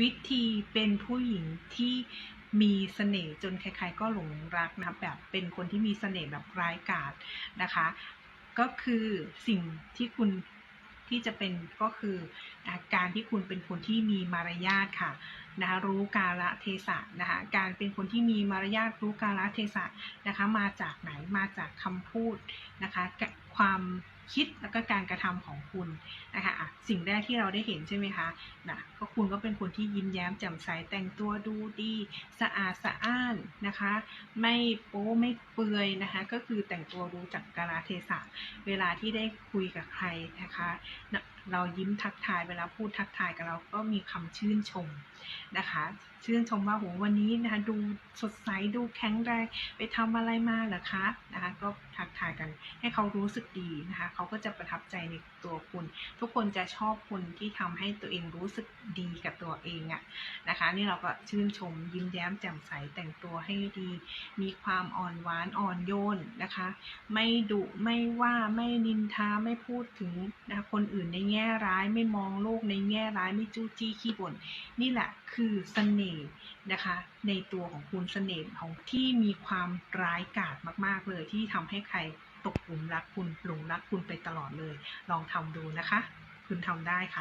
วิธีเป็นผู้หญิงที่มีเสน่ห์จนใครๆก็หลงรักนะคะแบบเป็นคนที่มีเสน่ห์แบบร้ายกาจนะคะ ก็คือสิ่งที่คุณที่จะเป็นก็คืออาการที่คุณเป็นคนที่มีมารยาทค่ะนะคะรู้กาลเทศะนะคะการเป็นคนที่มีมารยาทรู้กาลเทศะนะคะมาจากไหนมาจากคำพูดนะคะความคิดแล้วก็การกระทำของคุณนะคะะสิ่งแรกที่เราได้เห็นใช่ไหมคะนะก็คุณก็เป็นคนที่ยิ้มแย้มแจ่มใสแต่งตัวดูดีสะอาดสะอ้านนะคะ ไม่โป้ไม่เปื่อยนะคะ ก็คือแต่งตัวรู้จักกาลเทศะเวลาที่ได้คุยกับใครนะคะเรายิ้มทักทายเวลาพูดทักทายกับเราก็มีคำชื่นชมนะคะ ชื่นชมว่าโหวันนี้นะคะดูสดใสดูแข็งแรงไปทำอะไรมาเหรอคะนะคะ ก็ทักทายกันให้เขารู้สึกดีนะคะเขาก็จะประทับใจในตัวคุณ ทุกคนจะชอบคนที่ทำให้ตัวเองรู้สึกดีกับตัวเองอะนะคะ นี่เราก็ชื่นชมยิ้มแย้มแจ่มใสแต่งตัวให้ดี มีความอ่อนหวานอ่อนโยนนะคะ ไม่ดุไม่ว่าไม่นินทาไม่พูดถึงนะคะคนอื่นในแแง่ร้ายไม่มองโลกในแง่ร้ายไม่จู้จี้ขี้บ่นนี่แหละคือเสน่ห์นะคะ ในตัวของคุณเสน่ห์ของที่มีความร้ายกาจมาก ๆ เลยที่ทำให้ใครตกหลุมรักคุณหลงรักคุณไปตลอดเลย ลองทำดูนะคะ คุณทำได้ค่ะ